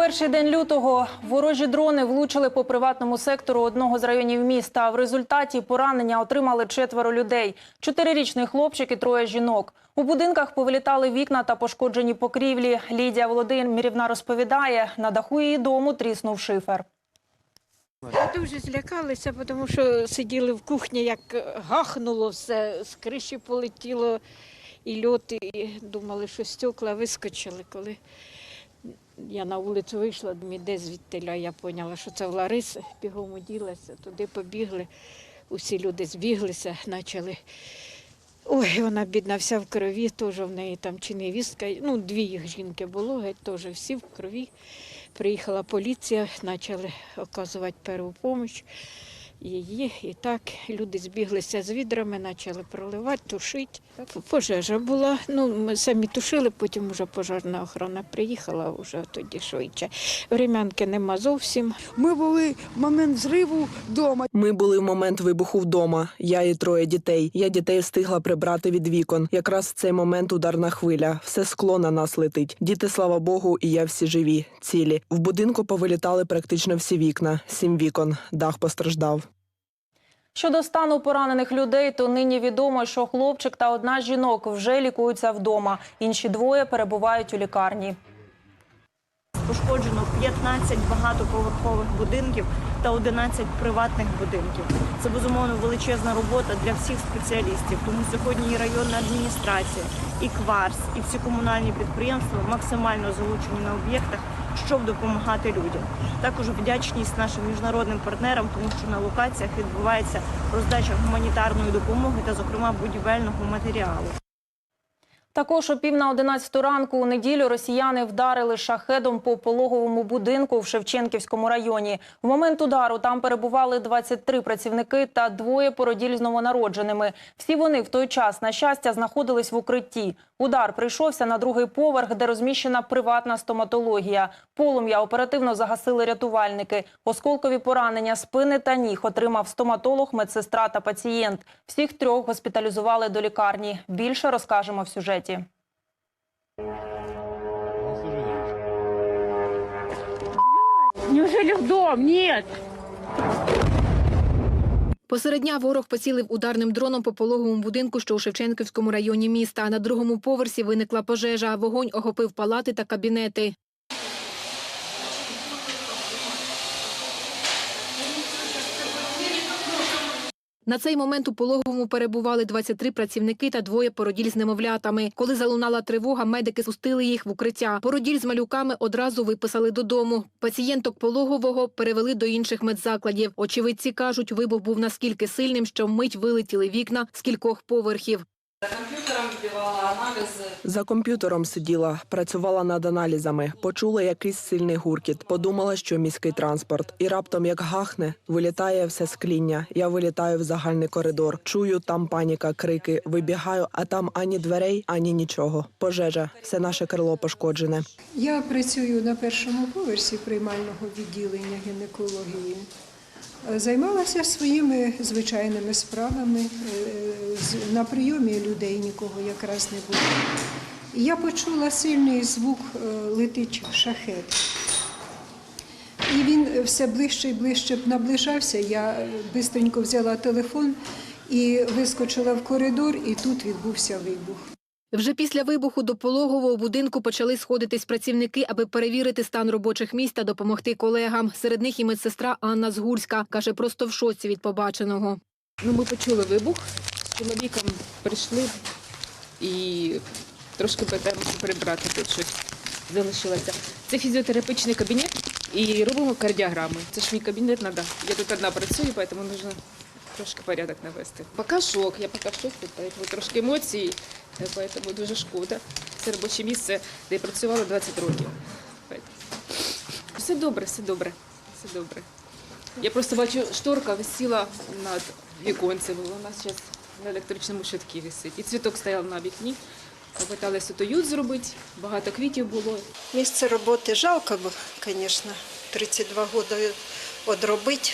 перший день лютого ворожі дрони влучили по приватному сектору одного з районів міста. В результаті поранення отримали четверо людей: чотирирічний хлопчик і троє жінок. У будинках повилітали вікна та пошкоджені покрівлі. Лідія Володимирівна розповідає, на даху її дому тріснув шифер. Дуже злякалися, тому що сиділи в кухні, як гахнуло все, з криші полетіло і льот, і думали, що стекла вискочили. Коли я на вулицю вийшла, де звідтиля, я поняла, що це в Лариси, бігом уділася, туди побігли, усі люди збіглися, почали. Ой, вона бідна вся в крові, теж в неї там чи невістка, ну, дві їх жінки було, геть теж всі в крові. Приїхала поліція, почали оказувати першу допомогу. Її і так люди збіглися з відрами, почали проливати, тушити. Пожежа була. Ну, ми самі тушили, потім вже пожежна охорона приїхала вже тоді швидше. Врем'янки нема зовсім. Ми були в момент зриву вдома. Ми були в момент вибуху вдома. Я і троє дітей. Я дітей встигла прибрати від вікон. Якраз в цей момент ударна хвиля. Все скло на нас летить. Діти, слава Богу, і я всі живі, цілі. В будинку повилітали практично всі вікна. Сім вікон. Дах постраждав. Щодо стану поранених людей, то нині відомо, що хлопчик та одна з жінок вже лікуються вдома. Інші двоє перебувають у лікарні. Пошкоджено 15 багатоповерхових будинків та 11 приватних будинків. Це безумовно величезна робота для всіх спеціалістів. Тому сьогодні і районна адміністрація, і кварс, і всі комунальні підприємства максимально залучені на об'єктах, щоб допомагати людям. Також вдячність нашим міжнародним партнерам, тому що на локаціях відбувається роздача гуманітарної допомоги та, зокрема, будівельного матеріалу. Також о пів на 11 ранку у неділю росіяни вдарили шахедом по пологовому будинку в Шевченківському районі. В момент удару там перебували 23 працівники та двоє породіль з новонародженими. Всі вони в той час, на щастя, знаходились в укритті. Удар прийшовся на другий поверх, де розміщена приватна стоматологія. Полум'я оперативно загасили рятувальники. Осколкові поранення спини та ніг отримав стоматолог, медсестра та пацієнт. Всіх трьох госпіталізували до лікарні. Більше розкажемо в сюжеті. Неужели в дом? Ні. Посеред дня ворог поцілив ударним дроном по пологовому будинку, що у Шевченківському районі міста. На другому поверсі виникла пожежа. Вогонь охопив палати та кабінети. На цей момент у пологовому перебували 23 працівники та двоє породіль з немовлятами. Коли залунала тривога, медики спустили їх в укриття. Породіль з малюками одразу виписали додому. Пацієнток пологового перевели до інших медзакладів. Очевидці кажуть, вибух був наскільки сильним, що вмить вилетіли вікна з кількох поверхів. За комп'ютером сиділа, працювала над аналізами. Почула якийсь сильний гуркіт. Подумала, що міський транспорт. І раптом, як гахне, вилітає все скління. Я вилітаю в загальний коридор. Чую там паніка, крики. Вибігаю, а там ані дверей, ані нічого. Пожежа, все наше крило пошкоджене. Я працюю на першому поверсі приймального відділення гінекології. Е, Займалася своїми звичайними справами. Е, На прийомі людей нікого якраз не було. Я почула сильний звук е, летить шахет. І він все ближче і ближче наближався. Я швидко взяла телефон і вискочила в коридор, і тут відбувся вибух. Вже після вибуху до пологового будинку почали сходитись працівники, аби перевірити стан робочих місць та допомогти колегам. Серед них і медсестра Анна Згурська каже, просто в шоці від побаченого. Ну, ми почули вибух, з чоловіком прийшли і трошки питаємося прибрати тут щось залишилося. Це фізіотерапевтичний кабінет і робимо кардіограми. Це ж мій кабінет треба. Я тут одна працюю, тому потрібно трошки порядок навести. Поки шок, я поки в шоці, тому трошки емоцій, тому дуже шкода. Це робоче місце, де я працювала 20 років. Все добре, все добре, все добре. Я просто бачу, шторка висіла над віконцем. Нас зараз на електричному щитку висить. І цвіток стояв на вікні. Попиталися то ют зробити, багато квітів було. Місце роботи жалко, звісно, 32 роки одробити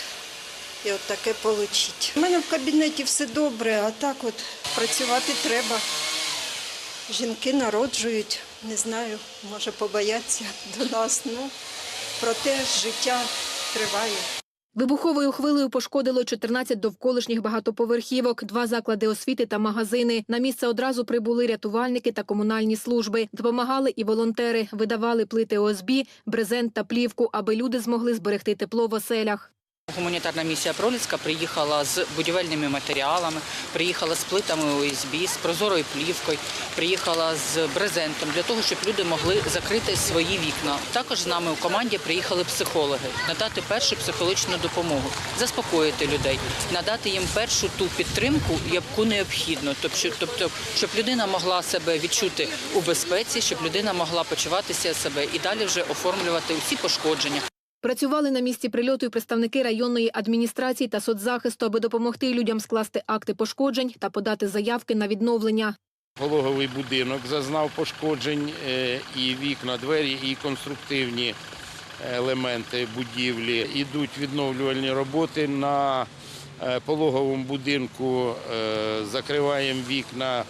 і от таке отримати. У мене в кабінеті все добре, а так от працювати треба. Жінки народжують, не знаю, може побояться до нас. Ну, проте життя триває. Вибуховою хвилею пошкодило 14 довколишніх багатоповерхівок, два заклади освіти та магазини. На місце одразу прибули рятувальники та комунальні служби. Допомагали і волонтери, видавали плити ОСБ, брезент та плівку, аби люди змогли зберегти тепло в оселях. Гуманітарна місія Проліцька приїхала з будівельними матеріалами, приїхала з плитами ОСБ, з прозорою плівкою, приїхала з брезентом для того, щоб люди могли закрити свої вікна. Також з нами у команді приїхали психологи, надати першу психологічну допомогу, заспокоїти людей, надати їм першу ту підтримку, яку необхідно, тобто, тобто, щоб людина могла себе відчути у безпеці, щоб людина могла почуватися себе і далі вже оформлювати усі пошкодження. Працювали на місці прильоту і представники районної адміністрації та соцзахисту, аби допомогти людям скласти акти пошкоджень та подати заявки на відновлення. Пологовий будинок зазнав пошкоджень, е, і вікна, двері, і конструктивні елементи будівлі. Ідуть відновлювальні роботи на е, пологовому будинку, е, закриваємо вікна,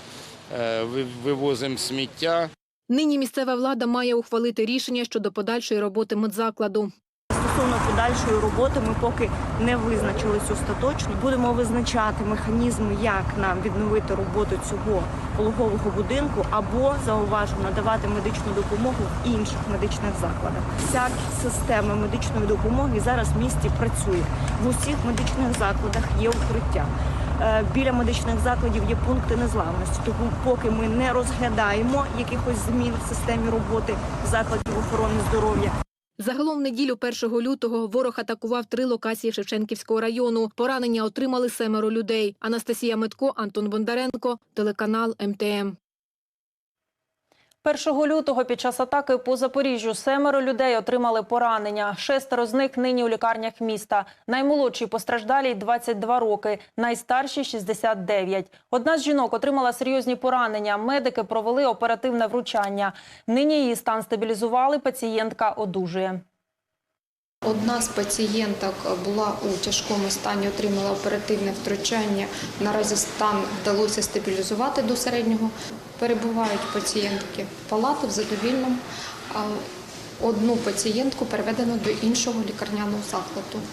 вивозимо сміття. Нині місцева влада має ухвалити рішення щодо подальшої роботи медзакладу. Стосовно подальшої роботи ми поки не визначились остаточно. Будемо визначати механізми, як нам відновити роботу цього пологового будинку, або зауважу надавати медичну допомогу в інших медичних закладах. Вся система медичної допомоги зараз в місті працює. В усіх медичних закладах є укриття. Е, Біля медичних закладів є пункти незламності. Тому поки ми не розглядаємо якихось змін в системі роботи закладів охорони здоров'я, Загалом в неділю 1 лютого ворог атакував три локації Шевченківського району. Поранення отримали семеро людей. Анастасія Митко, Антон Бондаренко, телеканал МТМ. 1 лютого під час атаки по Запоріжжю семеро людей отримали поранення. Шестеро з них нині у лікарнях міста. Наймолодші постраждалій 22 роки, найстарші 69. Одна з жінок отримала серйозні поранення. Медики провели оперативне вручання. Нині її стан стабілізували. Пацієнтка одужує. Одна з пацієнток була у тяжкому стані, отримала оперативне втручання. Наразі стан вдалося стабілізувати до середнього. Перебувають пацієнтки в палати в задовільному. Одну пацієнтку переведено до іншого лікарняного закладу.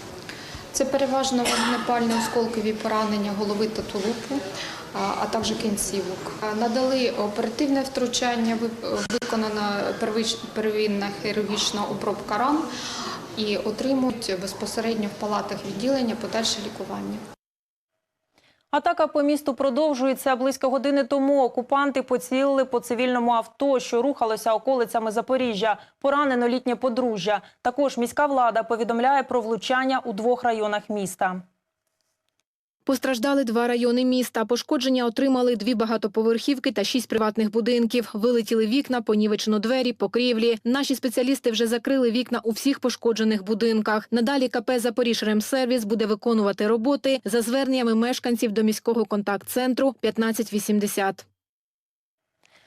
Це переважно вогнепальні осколкові поранення голови та тулупу, а також кінцівок. Надали оперативне втручання, виконана первинна хірургічна обробка ран і отримують безпосередньо в палатах відділення подальше лікування. Атака по місту продовжується. Близько години тому окупанти поцілили по цивільному авто, що рухалося околицями Запоріжжя. Поранено літнє подружжя. Також міська влада повідомляє про влучання у двох районах міста. Постраждали два райони міста. Пошкодження отримали дві багатоповерхівки та шість приватних будинків. Вилетіли вікна, понівечено двері, покрівлі. Наші спеціалісти вже закрили вікна у всіх пошкоджених будинках. Надалі КП «Запоріжремсервіс» буде виконувати роботи за зверненнями мешканців до міського контакт-центру 1580.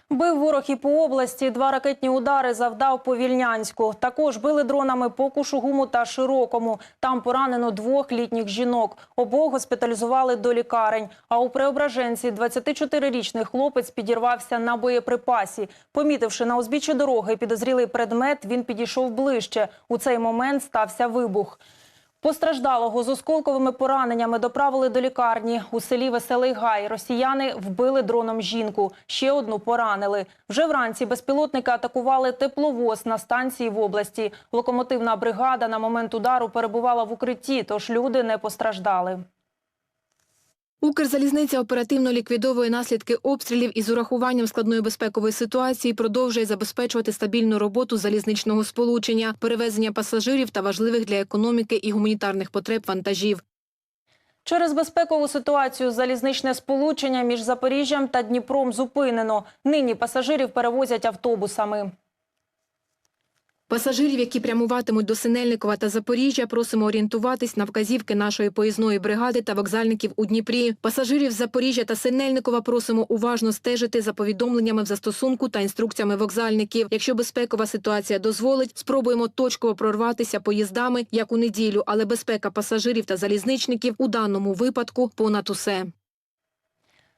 Бив ворог і по області. Два ракетні удари завдав по Вільнянську. Також били дронами по Кушугуму та Широкому. Там поранено двох літніх жінок. Обох госпіталізували до лікарень. А у Преображенці 24-річний хлопець підірвався на боєприпасі. Помітивши на узбіччі дороги підозрілий предмет, він підійшов ближче. У цей момент стався вибух. Постраждалого з осколковими пораненнями доправили до лікарні. У селі Веселий Гай росіяни вбили дроном жінку. Ще одну поранили. Вже вранці безпілотники атакували тепловоз на станції в області. Локомотивна бригада на момент удару перебувала в укритті, тож люди не постраждали. Укрзалізниця оперативно ліквідовує наслідки обстрілів і з урахуванням складної безпекової ситуації продовжує забезпечувати стабільну роботу залізничного сполучення, перевезення пасажирів та важливих для економіки і гуманітарних потреб вантажів. Через безпекову ситуацію залізничне сполучення між Запоріжжям та Дніпром зупинено. Нині пасажирів перевозять автобусами. Пасажирів, які прямуватимуть до Синельникова та Запоріжжя, просимо орієнтуватись на вказівки нашої поїзної бригади та вокзальників у Дніпрі. Пасажирів з Запоріжжя та Синельникова просимо уважно стежити за повідомленнями в застосунку та інструкціями вокзальників. Якщо безпекова ситуація дозволить, спробуємо точково прорватися поїздами, як у неділю, але безпека пасажирів та залізничників у даному випадку понад усе.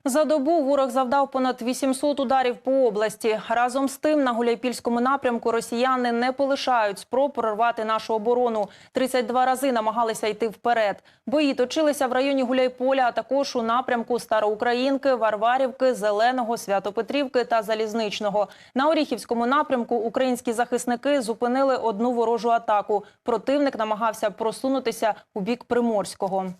За добу ворог завдав понад 800 ударів по області. Разом з тим, на Гуляйпільському напрямку росіяни не полишають спроб прорвати нашу оборону. 32 рази намагалися йти вперед. Бої точилися в районі Гуляйполя, а також у напрямку Староукраїнки, Варварівки, Зеленого, Святопетрівки та Залізничного. На Оріхівському напрямку українські захисники зупинили одну ворожу атаку. Противник намагався просунутися у бік Приморського.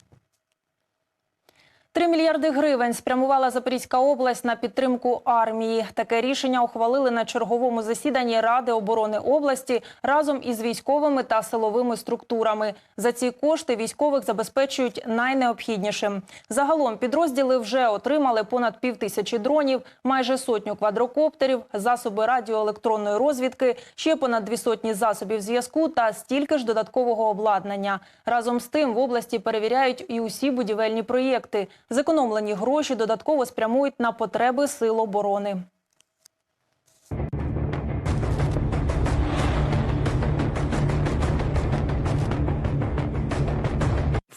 Три мільярди гривень спрямувала Запорізька область на підтримку армії. Таке рішення ухвалили на черговому засіданні Ради оборони області разом із військовими та силовими структурами. За ці кошти військових забезпечують найнеобхіднішим. Загалом підрозділи вже отримали понад півтисячі дронів, майже сотню квадрокоптерів, засоби радіоелектронної розвідки, ще понад дві сотні засобів зв'язку та стільки ж додаткового обладнання. Разом з тим в області перевіряють і усі будівельні проєкти. Зекономлені гроші додатково спрямують на потреби сил оборони.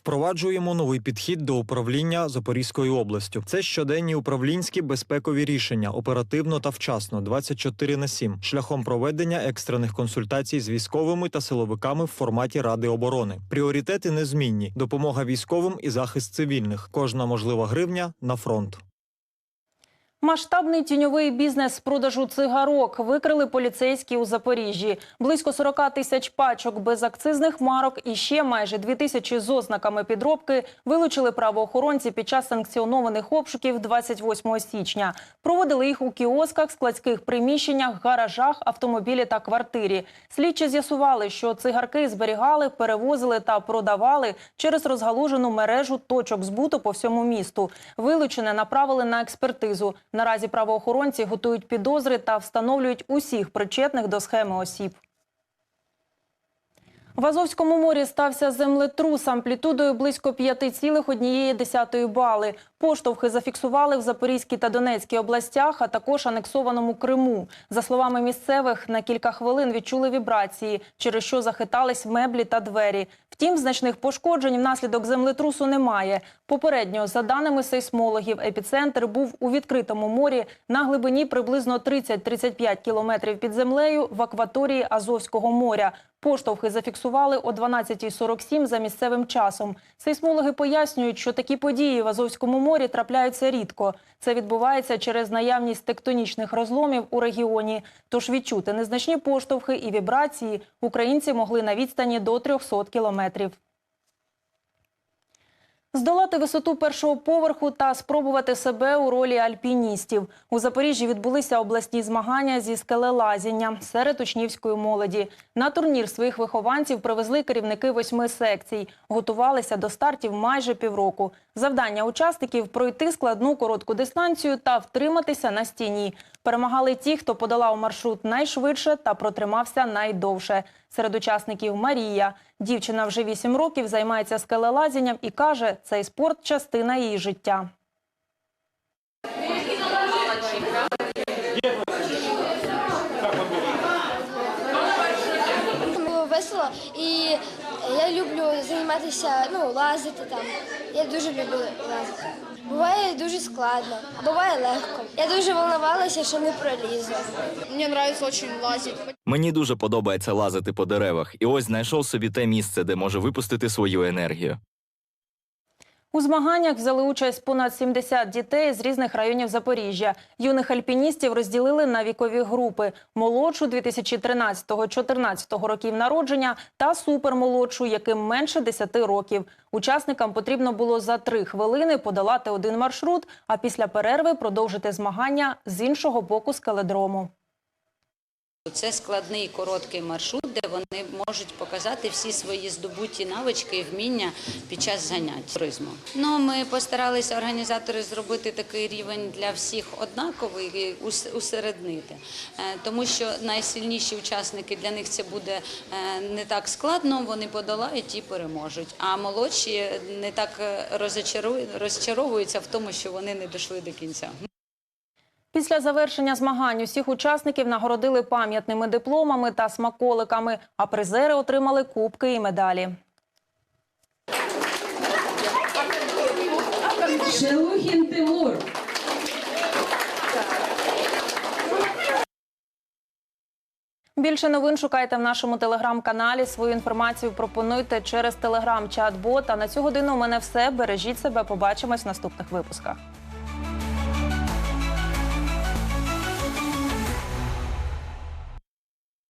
Впроваджуємо новий підхід до управління Запорізькою областю. Це щоденні управлінські безпекові рішення, оперативно та вчасно, 24 на 7, шляхом проведення екстрених консультацій з військовими та силовиками в форматі Ради оборони. Пріоритети незмінні: допомога військовим і захист цивільних. Кожна можлива гривня на фронт. Масштабний тіньовий бізнес з продажу цигарок викрили поліцейські у Запоріжжі. Близько 40 тисяч пачок безакцизних марок і ще майже 2 тисячі з ознаками підробки вилучили правоохоронці під час санкціонованих обшуків 28 січня. Проводили їх у кіосках, складських приміщеннях, гаражах, автомобілі та квартирі. Слідчі з'ясували, що цигарки зберігали, перевозили та продавали через розгалужену мережу точок збуту по всьому місту. Вилучене направили на експертизу. Наразі правоохоронці готують підозри та встановлюють усіх причетних до схеми осіб. В Азовському морі стався землетрус амплітудою близько 5,1 бали. Поштовхи зафіксували в Запорізькій та Донецькій областях, а також анексованому Криму. За словами місцевих, на кілька хвилин відчули вібрації, через що захитались меблі та двері. Втім, значних пошкоджень внаслідок землетрусу немає. Попередньо, за даними сейсмологів, епіцентр був у відкритому морі на глибині приблизно 30-35 кілометрів під землею в акваторії Азовського моря. Поштовхи зафіксували о 12.47 за місцевим часом. Сейсмологи пояснюють, що такі події в Азовському морі трапляються рідко. Це відбувається через наявність тектонічних розломів у регіоні. Тож відчути незначні поштовхи і вібрації українці могли на відстані до 300 кілометрів. Здолати висоту першого поверху та спробувати себе у ролі альпіністів. У Запоріжжі відбулися обласні змагання зі скелелазіння серед учнівської молоді. На турнір своїх вихованців привезли керівники восьми секцій. Готувалися до стартів майже півроку. Завдання учасників – пройти складну коротку дистанцію та втриматися на стіні. Перемагали ті, хто подолав маршрут найшвидше та протримався найдовше. Серед учасників Марія. Дівчина вже 8 років займається скелелазінням і каже, цей спорт – частина її життя. Весело і я люблю займатися, ну, лазити там. Я дуже люблю лазити. Буває дуже складно, а буває легко. Я дуже волнувалася, що не пролізу. Мені подобається дуже лазити. Мені дуже подобається лазити по деревах, і ось знайшов собі те місце, де можу випустити свою енергію. У змаганнях взяли участь понад 70 дітей з різних районів Запоріжжя. Юних альпіністів розділили на вікові групи: молодшу 2013-14 років народження та супермолодшу, яким менше 10 років. Учасникам потрібно було за три хвилини подолати один маршрут, а після перерви продовжити змагання з іншого боку скеледрому. Це складний короткий маршрут, де вони можуть показати всі свої здобуті навички і вміння під час занять туризму. Ну, ми постаралися організатори зробити такий рівень для всіх однаковий усереднити, Е, тому що найсильніші учасники для них це буде е, не так складно, вони подолають і переможуть. А молодші не так е, розчаровуються в тому, що вони не дійшли до кінця. Після завершення змагань усіх учасників нагородили пам'ятними дипломами та смаколиками, а призери отримали кубки і медалі. Шелухін Тимур. Більше новин шукайте в нашому телеграм-каналі. Свою інформацію пропонуйте через телеграм-чат-бот. А на цю годину у мене все. Бережіть себе. Побачимось в наступних випусках.